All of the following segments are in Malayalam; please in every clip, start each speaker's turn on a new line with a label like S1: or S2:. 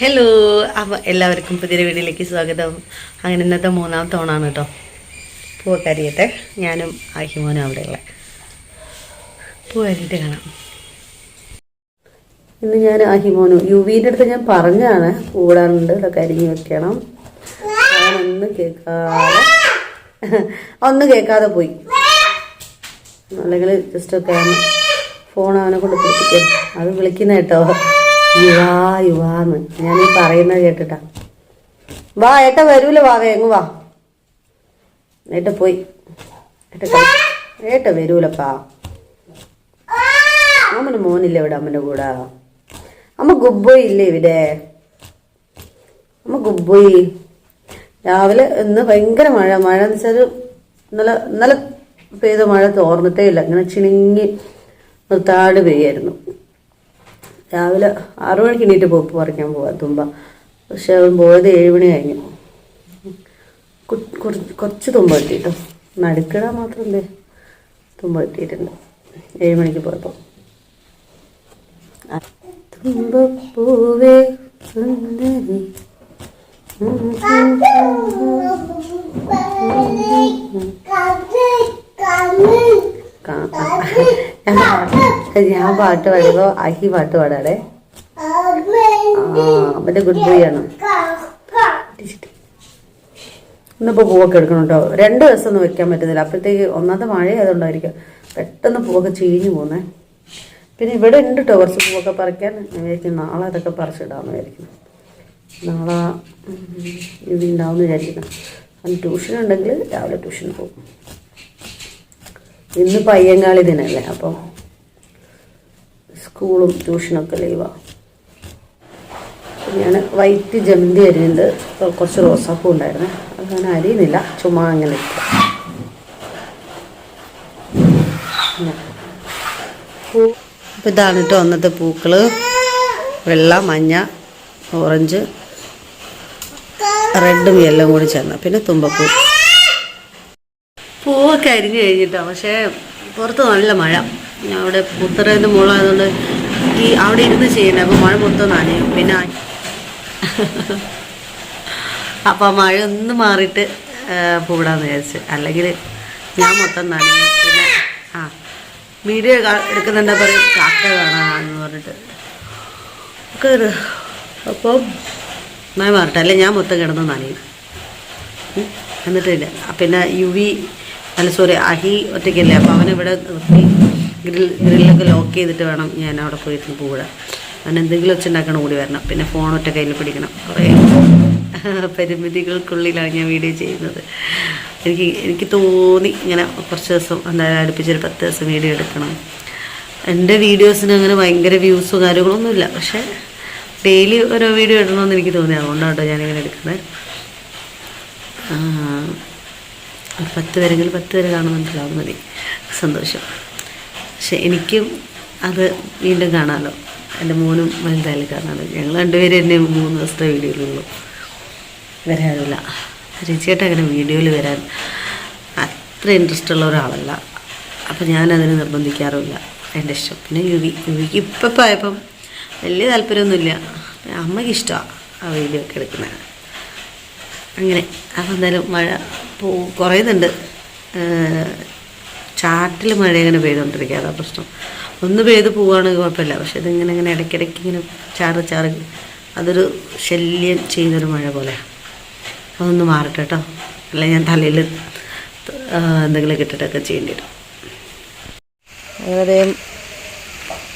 S1: ഹലോ അപ്പോൾ എല്ലാവർക്കും പുതിയൊരു വീഡിയോയിലേക്ക് സ്വാഗതം. അങ്ങനെ ഇന്നത്തെ മൂന്നാമത്തെ ഓണാണ് കേട്ടോ. പൂവൊക്കെ അരിയട്ടെ ഞാനും ആഹിമോനും അവിടെയുള്ള പൂവരിയിട്ട് കാണാം. ഇന്ന് ഞാൻ ആഹിമോനും യു വിന്റെ അടുത്ത് ഞാൻ പറഞ്ഞാണ് കൂടാറുണ്ട് ഇതൊക്കെ അരിഞ്ഞ് വെക്കണം. ഒന്ന് കേൾക്കാതെ ഒന്ന് കേൾക്കാതെ പോയി. അല്ലെങ്കിൽ ജസ്റ്റ് ഒക്കെ ഫോൺ അവനെ കൊണ്ട് പിടിപ്പിക്കും. അത് വിളിക്കുന്ന കേട്ടോ. യുവാ യുവാന്ന്. ഞാൻ ഈ പറയുന്നത് കേട്ടിട്ടാ. വാ ഏട്ട വരൂല. വാ വേങ്ങ് വാ. ഏട്ട പോയി. ഏട്ട ഏട്ട വരൂലപ്പാ. അമ്മന് മോനില്ല ഇവിടെ അമ്മന്റെ കൂടെ? അമ്മ ഗുബ്ബോയ് ഇല്ലേ ഇവിടെ? അമ്മ ഗുബ്ബോയ് രാവിലെ ഇന്ന് ഭയങ്കര മഴ. മഴ എന്ന് വെച്ചാൽ ഇന്നലെ ഇന്നലെ പെയ്ത മഴ തോർന്നിട്ടേ ഇല്ല. ഇങ്ങനെ ചിണുങ്ങി നിർത്താട് പെയ്യായിരുന്നു. രാവിലെ ആറു മണിക്ക് എണീറ്റ് പോപ്പ് പറിക്കാൻ പോവാ തുമ്പ. പക്ഷെ അവൻ പോയത് ഏഴ് മണി കഴിഞ്ഞു. കുറച്ച് തുമ്പ കിട്ടിട്ടോ. നടുക്കിട മാത്രം എന്തേ? തുമ്പ കിട്ടിയിട്ടുണ്ട്. ഏഴ് മണിക്ക് പോയപ്പോൾ തുമ്പപ്പൂവേ സുന്ദരി. കാ- ഞാൻ ഞാൻ പാട്ട് പാടുമ്പോ അഹി പാട്ട് പാടാടെ. മറ്റേ ഗുഡ് ബൈ ആണ്. ഇന്നിപ്പോ പൂവൊക്കെ എടുക്കണം കേട്ടോ രണ്ട് ദിവസം ഒന്നും വെക്കാൻ പറ്റുന്നില്ല. അപ്പോഴത്തേക്ക് ഒന്നാമത്തെ മഴ ആയതുകൊണ്ടായിരിക്കും പെട്ടെന്ന് പൂവൊക്കെ ചീഞ്ഞു പോകുന്നേ പിന്നെ ഇവിടെ ഉണ്ട് കേട്ടോ കുറച്ച് പൂവൊക്കെ പറിക്കാൻ. വിചാരിക്കും നാളെ അതൊക്കെ പറിച്ചിടാമെന്ന് വിചാരിക്കുന്നു. നാളെ ഇത് ഉണ്ടാവും വിചാരിക്കുന്നു. അത് ട്യൂഷൻ ഉണ്ടെങ്കിൽ രാവിലെ ട്യൂഷൻ പോകും. ഇന്ന് പയ്യങ്കാളി ദിനല്ലേ അപ്പം സ്കൂളും ട്യൂഷനൊക്കെ ലീവാണ് ഞാൻ വൈറ്റ് ജമന്തി അരിയുണ്ട് കുറച്ച് റോസാപ്പൂ ഉണ്ടായിരുന്നു. ഞാൻ അരിയുന്നില്ല. ചുമ്മാ അങ്ങനെ. പൂ. അപ്പോൾ ഇതാണ് കേട്ടോ പൂക്കൾ വെള്ള മഞ്ഞ ഓറഞ്ച് റെഡും എല്ലാം കൂടി ചേർന്ന. പിന്നെ തുമ്പപ്പൂ. പൂവൊക്കെ അരിഞ്ഞു കഴിഞ്ഞിട്ടോ. പക്ഷേ പുറത്ത് നല്ല മഴ. അവിടെ പുത്രം മുകളായതുകൊണ്ട് ഈ അവിടെ ഇരുന്ന് ചെയ്യണ്ട അപ്പോൾ മഴ മൊത്തം നനയും. പിന്നെ അപ്പൊ അപ്പോൾ മഴ ഒന്ന് മാറിയിട്ട് പൂടാന്ന് വിചാരിച്ച്. അല്ലെങ്കിൽ ഞാൻ മൊത്തം നനയും. പിന്നെ ആ വീഡിയോ എടുക്കുന്നുണ്ടാ പറയും കാക്ക കാണാന്ന് പറഞ്ഞിട്ട്. ഒക്കെ അപ്പം മഴ മാറട്ടെ. അല്ലെ ഞാൻ മൊത്തം കിടന്ന് നനയും. എന്നിട്ടില്ല. പിന്നെ യു വി അല്ല സോറി അഹി ഒറ്റയ്ക്കല്ലേ? അപ്പോൾ അവനിവിടെ നിർത്തി. ഗ്രിൽ ഗ്രില്ലൊക്കെ ലോക്ക് ചെയ്തിട്ട് വേണം ഞാൻ അവിടെ പോയിട്ട് പോകാൻ അങ്ങനെ എന്തെങ്കിലും വെച്ചുണ്ടാക്കണം കൂടി വരണം. പിന്നെ ഫോൺ ഒറ്റ കയ്യിൽ പിടിക്കണം. കുറേ പരിമിതികൾക്കുള്ളിലാണ് ഞാൻ വീഡിയോ ചെയ്യുന്നത്. എനിക്ക് എനിക്ക് തോന്നി ഇങ്ങനെ കുറച്ച് ദിവസം എന്തായാലും അടുപ്പിച്ചൊരു പത്ത് ദിവസം വീഡിയോ എടുക്കണം. എന്റെ വീഡിയോസിന് അങ്ങനെ ഭയങ്കര വ്യൂസും കാര്യങ്ങളൊന്നുമില്ല പക്ഷേ ഡെയിലി ഓരോ വീഡിയോ ഇടണമെന്ന് എനിക്ക് തോന്നി. അതുകൊണ്ടാണ് കേട്ടോ ഞാനിങ്ങനെ എടുക്കുന്നത്. പത്ത് പേരെങ്കിൽ പത്ത് പേര് കാണുന്നുണ്ടല്ലോ മതി. സന്തോഷം. പക്ഷെ എനിക്കും അത് വീണ്ടും കാണാമല്ലോ എന്റെ മോനും വലുതായാലും കാണാമല്ലോ ഞങ്ങൾ രണ്ടുപേരും എന്നെ മൂന്ന് ദിവസത്തെ വീഡിയോയിലുള്ളൂ വരാറില്ല. ചേച്ചിയായിട്ട് അങ്ങനെ വീഡിയോയിൽ വരാൻ അത്ര ഇൻട്രസ്റ്റ് ഉള്ള ഒരാളല്ല. അപ്പം ഞാനതിന് നിർബന്ധിക്കാറുമില്ല. എന്റെ ഇഷ്ടം. പിന്നെ യുവി യുവിക്ക് ഇപ്പം ആയപ്പം വലിയ താല്പര്യമൊന്നുമില്ല. അമ്മയ്ക്ക് ഇഷ്ടമാണ് ആ വീഡിയോ ഒക്കെ എടുക്കുന്നത്. അങ്ങനെ. അപ്പം എന്തായാലും മഴ പോ കുറയുന്നുണ്ട്. ചാറ്റിൽ മഴ ഇങ്ങനെ പെയ്തുകൊണ്ടിരിക്കുക അതാ പ്രശ്നം. ഒന്ന് പെയ്ത് പോവുകയാണെങ്കിൽ കുഴപ്പമില്ല. പക്ഷെ ഇതിങ്ങനെ ഇങ്ങനെ ഇടയ്ക്കിടയ്ക്ക് ഇങ്ങനെ ചാറ് ചാറ് അതൊരു ശല്യം ചെയ്യുന്നൊരു മഴ പോലെ. അതൊന്ന് മാറട്ടെ കേട്ടോ അല്ല ഞാൻ തലയിൽ എന്തെങ്കിലും കിട്ടിട്ടൊക്കെ ചെയ്യേണ്ടി വരും. ഏകദേശം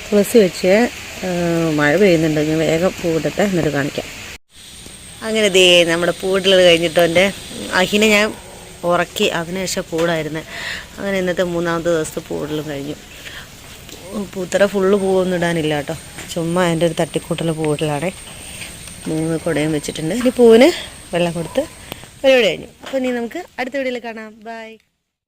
S1: തുളസി വെച്ച് മഴ പെയ്യുന്നുണ്ടെങ്കിൽ വേഗം പൂവിടട്ടെ എന്നിട്ട് കാണിക്കാം. അങ്ങനെ ദേ നമ്മുടെ പൂവിടൽ കഴിഞ്ഞിട്ട് എന്റെ അഹിനെ ഞാൻ ഉറക്കി അതിനുശേഷം പൂടായിരുന്നു. അങ്ങനെ ഇന്നത്തെ മൂന്നാമത്തെ ദിവസത്തെ പൂടലും കഴിഞ്ഞു. പൂത്തറ ഫുള്ള് പൂവൊന്നും ഇടാനില്ല കേട്ടോ. ചുമ്മാ എന്റെ ഒരു തട്ടിക്കൂട്ടൽ പൂവിടലാണേ മൂന്ന് കുടയും വെച്ചിട്ടുണ്ട്. ഇനി പൂവിന് വെള്ളം കൊടുത്ത് പരിപാടി കഴിഞ്ഞു. അപ്പോൾ ഇനി നമുക്ക് അടുത്ത വീഡിയോയിൽ കാണാം. ബൈ